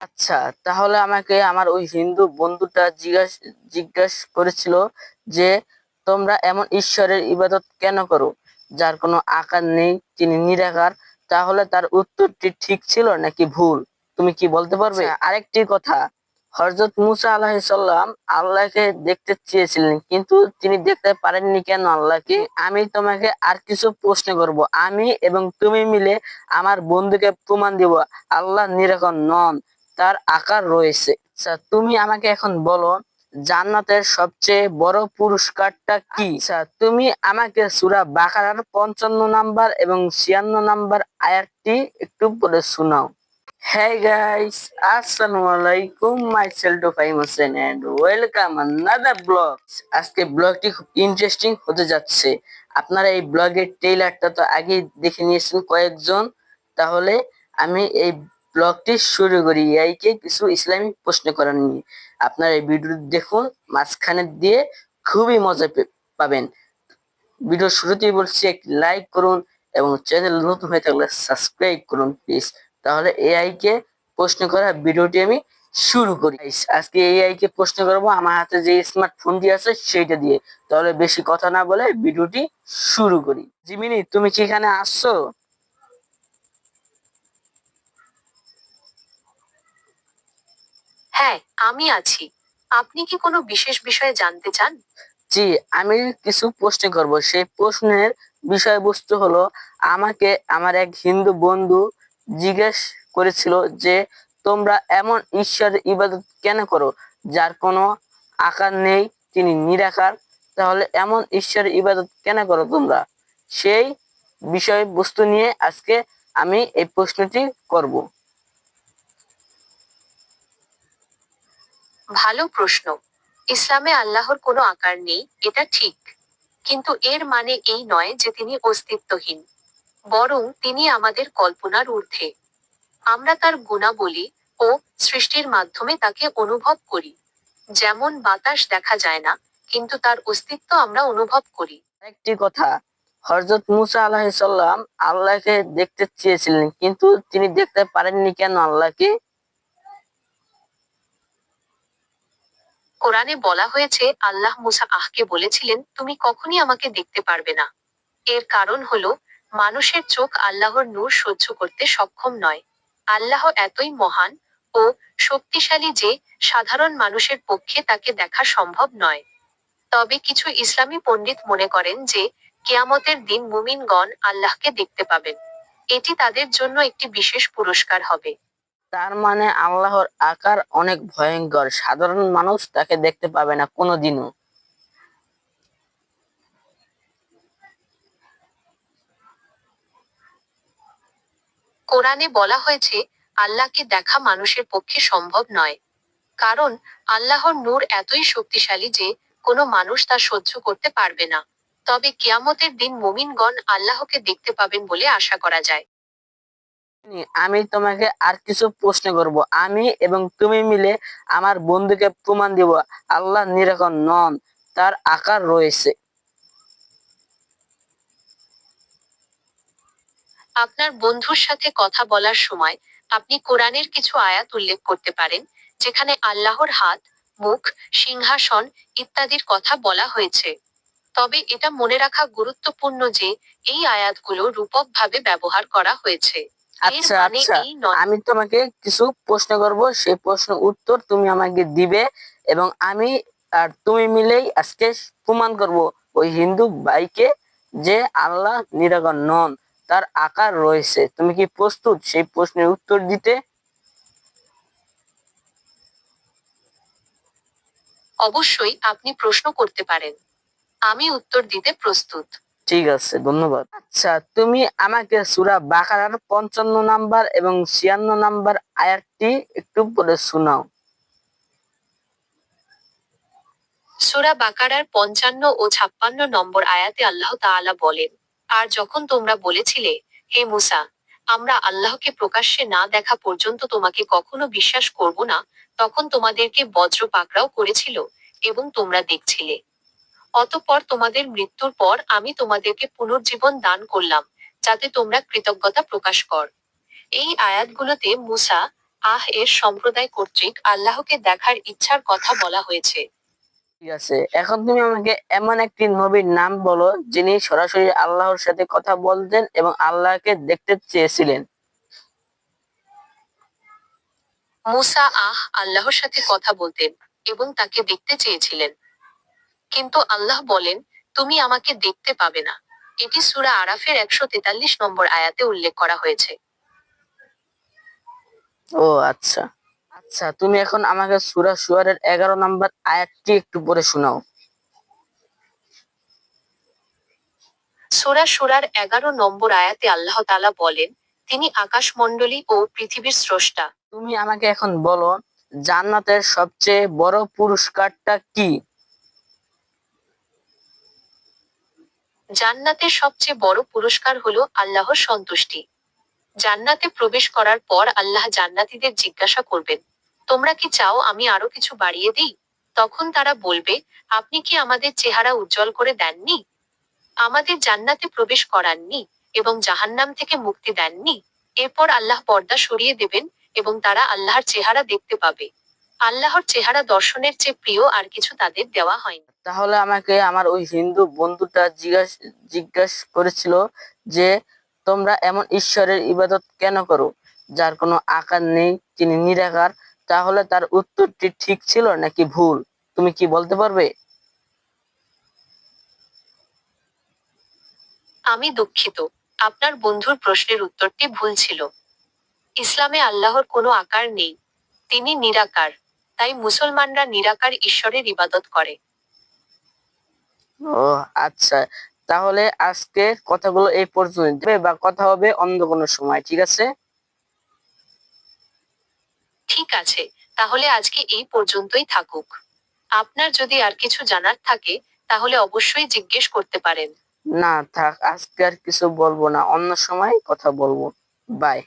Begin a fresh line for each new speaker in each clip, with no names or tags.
আচ্ছা তাহলে আমাকে আমার ওই হিন্দু বন্ধুটা জিজ্ঞাস জিজ্ঞাসা করেছিল যে তোমরা এমন ঈশ্বরের ইবাদত কেন করো? যার কোনো আকার নেই তিনি নিরাকার। তাহলে তার উত্তরটি ঠিক ছিল নাকি ভুল? তুমি কি বলতে পারবে? আরেকটি কথা হযরত মুসা আলাহিসাল্লাম আল্লাহকে দেখতে চেয়েছিলেন কিন্তু তিনি দেখতে পারেননি কেন আল্লাহকে? আমি তোমাকে আর কিছু প্রশ্ন করব। আমি এবং তুমি মিলে আমার বন্ধুকে প্রমাণ দিব আল্লাহ নিরাকার নন। তার আকার রয়েছে। আচ্ছা তুমি আমাকে এখন বলো, জান্নাতের সবচেয়ে বড় পুরস্কারটা কি? আচ্ছা তুমি আমাকে সূরা বাকারার পঞ্চান্ন নাম্বার এবং ছিয়ান্ন নাম্বার আয়াতটি একটু বলে শোনাও। হ্যাঁ গাইস আসসালামু আলাইকুম myself Faim Hossain and welcome another blog আজকে ব্লগটি খুব ইন্টারেস্টিং হতে যাচ্ছে। আপনারা এই ব্লগের ট্রেলারটা তো আগেই দেখে নিয়েছেন কয়েকজন। তাহলে আমি এই ব্লগটি শুরু করি। এইকে কিছু ইসলামিক প্রশ্ন করা নিয়ে। আপনারা এই ভিডিও দেখুন, মাঝখানে দিয়ে খুবই মজা পাবেন। ভিডিও শুরুতেই বলছি, একটি লাইক করুন এবং চ্যানেল নতুন হয়ে থাকলে সাবস্ক্রাইব করুন, প্লিজ। তাহলে এআই কে প্রশ্ন করা ভিডিওটি আমি শুরু করি। আজকে এআই কে প্রশ্ন করব, আমার হাতে যে স্মার্টফোনটি আছে সেইটা দিয়ে। তাহলে বেশি কথা না বলে ভিডিওটি শুরু করি। জিমিনি, তুমি কি এখানে আসছো?
হ্যাঁ আমি আছি। আপনি কি কোনো বিশেষ বিষয়ে জানতে চান?
জি, আমি কিছু প্রশ্ন করব। সেই প্রশ্নের বিষয়বস্তু হলো, আমাকে আমার এক হিন্দু বন্ধু জিজ্ঞেস করেছিল যে, তোমরা এমন ঈশ্বরের ইবাদত কেন করো? যার কোনো আকার নেই, তিনি নিরাকার। তাহলে এমন ঈশ্বরের ইবাদত কেন করো তোমরা? সেই বিষয়বস্তু নিয়ে আজকে আমি এই প্রশ্নটি করব।
ভালো প্রশ্ন। ইসলামে আল্লাহর কোনো আকার নেই, এটা ঠিক। কিন্তু এর মানে এই নয় যে তিনি অস্তিত্বহীন। বরং তিনি আমাদের কল্পনার ঊর্ধ্বে। আমরা তার গুণাবলী ও সৃষ্টির মাধ্যমে তাকে অনুভব করি। যেমন বাতাস দেখা যায় না, কিন্তু তার অস্তিত্ব আমরা অনুভব করি।
একটি কথা, হযরত মুসা আলাহিসাল্লাম আল্লাহকে দেখতে চেয়েছিলেন, কিন্তু তিনি দেখতে পারেননি কেন আল্লাহকে?
কোরআনে বলা হয়েছে, আল্লাহ মুসা আহকে বলেছিলেন, তুমি কখনই আমাকে দেখতে পারবে না। এর কারণ হল, মানুষের চোখ আল্লাহর নূর সহ্য করতে সক্ষম নয়। আল্লাহ এতই মহান ও শক্তিশালী যে সাধারণ মানুষের পক্ষে তাকে দেখা সম্ভব নয়। তবে কিছু ইসলামী পণ্ডিত মনে করেন যে, কেয়ামতের দিন মুমিনগণ আল্লাহকে দেখতে পাবেন। এটি তাদের জন্য একটি বিশেষ পুরস্কার হবে।
তার মানে আল্লাহর আকার অনেক ভয়ঙ্কর। সাধারণ মানুষ তাকে দেখতে পাবে না কোনোদিনও।
কোরআনে বলা হয়েছে, আল্লাহকে দেখা মানুষের পক্ষে সম্ভব নয়। কারণ আল্লাহর নূর এতই শক্তিশালী যে কোনো মানুষ তা সহ্য করতে পারবে না। তবে কিয়ামতের দিন মুমিনগণ আল্লাহকে দেখতে পাবেন বলে আশা করা যায়।
আমি তোমাকে আর কিছু প্রশ্ন করব। আমি এবং তুমি মিলে আমার বন্ধুকে প্রমাণ দিব, আল্লাহ নিরাকর নন, তার আকার রয়েছে।
আপনার বন্ধুর সাথে কথা বলার সময় আপনি কোরআনের কিছু আয়াত উল্লেখ করতে পারেন, যেখানে আল্লাহর হাত, মুখ, সিংহাসন ইত্যাদির কথা বলা হয়েছে। তবে এটা মনে রাখা গুরুত্বপূর্ণ যে এই আয়াতগুলো রূপকভাবে ব্যবহার করা হয়েছে।
আচ্ছা
মানে
আচ্ছা। আমি তোমাকে কিছু প্রশ্ন করব সেই প্রশ্ন উত্তর তুমি আমাকে দিবে এবং আমি আর তুমি মিলেই আজকে প্রমাণ করব ওই হিন্দু ভাইকে যে আল্লাহ নিরাকর নন তার আকার রয়েছে। তুমি কি প্রস্তুত সেই প্রশ্নের উত্তর দিতে?
অবশ্যই আপনি প্রশ্ন করতে পারেন। আমি উত্তর দিতে প্রস্তুত।
ঠিক আছে, ধন্যবাদ। আচ্ছা তুমি আমাকে সুরা বাকারার পঞ্চান্ন নাম্বার এবং ছিয়ান্ন নাম্বার আয়াতটি একটু বলে শোনাও।
সুরা বাকারার পঞ্চান্ন ও ছাপ্পান্ন নম্বর আয়াতে আল্লাহ তাআলা বলেন, আর যখন তোমরা বলেছিলে, হে মুসা, আমরা আল্লাহকে প্রকাশ্যে না দেখা পর্যন্ত তোমাকে কখনো বিশ্বাস করব না, তখন তোমাদেরকে বজ্র পাকড়াও করেছিল এবং তোমরা দেখছিলে। অতঃপর তোমাদের মৃত্যুর পর আমি তোমাদেরকে পুনর্জীবন দান করলাম যাতে তোমরা কৃতজ্ঞতা প্রকাশ কর। এই আয়াতগুলোতে মুসা আহ এর সম্প্রদায় কর্তৃক আল্লাহকে দেখার ইচ্ছার কথা বলা হয়েছে।
ঠিক আছে এখন তুমি আমাকে এমন একটি নবীর নাম বলো যিনি সরাসরি আল্লাহর সাথে কথা বলতেন এবং আল্লাহকে দেখতে চেয়েছিলেন।
মুসা আহ আল্লাহর সাথে কথা বলতেন এবং তাকে দেখতে চেয়েছিলেন। কিন্তু আল্লাহ বলেন তুমি আমাকে দেখতে পাবে না। এটি সুরা আরাফের একশো তেতাল্লিশ নম্বর আয়াতে উল্লেখ করা হয়েছে।
ও আচ্ছা। আচ্ছা তুমি এখন আমাকে সূরা শুয়ারের এগারো নম্বর আয়াতটি একটু পড়ে শোনাও।
সুরা সুরার এগারো নম্বর আয়াতে আল্লাহ তাআলা বলেন তিনি আকাশমণ্ডলী ও পৃথিবীর স্রষ্টা।
তুমি আমাকে এখন বলো জান্নাতের সবচেয়ে বড় পুরস্কারটা কি?
জান্নাতের সবচেয়ে বড় পুরস্কার হল আল্লাহর সন্তুষ্টি। জান্নাতে প্রবেশ করার পর আল্লাহ জান্নাতীদের জিজ্ঞাসা করবেন, তোমরা কি চাও আমি আরও কিছু বাড়িয়ে দিই? তখন তারা বলবে, আপনি কি আমাদের চেহারা উজ্জ্বল করে দেননি? আমাদের জান্নাতে প্রবেশ করাননি এবং জাহান্নাম থেকে মুক্তি দেননি। এরপর আল্লাহ পর্দা সরিয়ে দেবেন এবং তারা আল্লাহর চেহারা দেখতে পাবে। আল্লাহর চেহারা দর্শনের চেয়ে প্রিয় আর কিছু তাদের দেওয়া হয়নি।
তাহলে আমাকে আমার ওই হিন্দু বন্ধুটা জিজ্ঞাস জিজ্ঞাস করেছিল যে তোমরা এমন ঈশ্বরের ইবাদত কেন করো? যার কোনো আকার নেই তিনি নিরাকার। তাহলে তার উত্তরটি ঠিক ছিল নাকি ভুল? তুমি কি বলতে পারবে?
আমি দুঃখিত। আপনার বন্ধুর প্রশ্নের উত্তরটি ভুল ছিল। ইসলামে আল্লাহর কোনো আকার নেই। তিনি নিরাকার। তাই মুসলমানরা নিরাকার ঈশ্বরের ইবাদত করে।
ও আচ্ছা। তাহলে আজকে কথাগুলো এই পর্যন্ত বা কথা হবে অন্য কোনো সময় ঠিক আছে?
ঠিক আছে। তাহলে আজকে এই পর্যন্তই থাকুক। আপনার যদি আর কিছু জানার থাকে তাহলে অবশ্যই জিজ্ঞেস করতে পারেন।
না থাক আজকে আর কিছু বলব না। অন্য সময় কথা বলব। বাই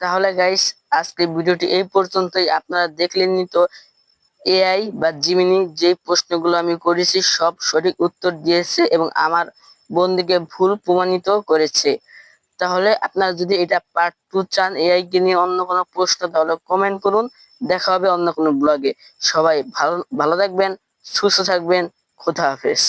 তাহলে গাইস আজকে ভিডিওটি এই পর্যন্তই। আপনারা দেখলেনই তো, এআই বা জিমিনি যে প্রশ্নগুলো আমি করেছি, সব সঠিক উত্তর দিয়েছে এবং আমার বন্ধুকে ভুল প্রমাণিত করেছে। তাহলে আপনারা যদি এটা পার্ট টু চান এআই কে নিয়ে অন্য কোনো প্রশ্ন, তাহলে কমেন্ট করুন। দেখা হবে অন্য কোনো ব্লগে সবাই ভালো ভালো থাকবেন, সুস্থ থাকবেন। খোদা হাফেজ।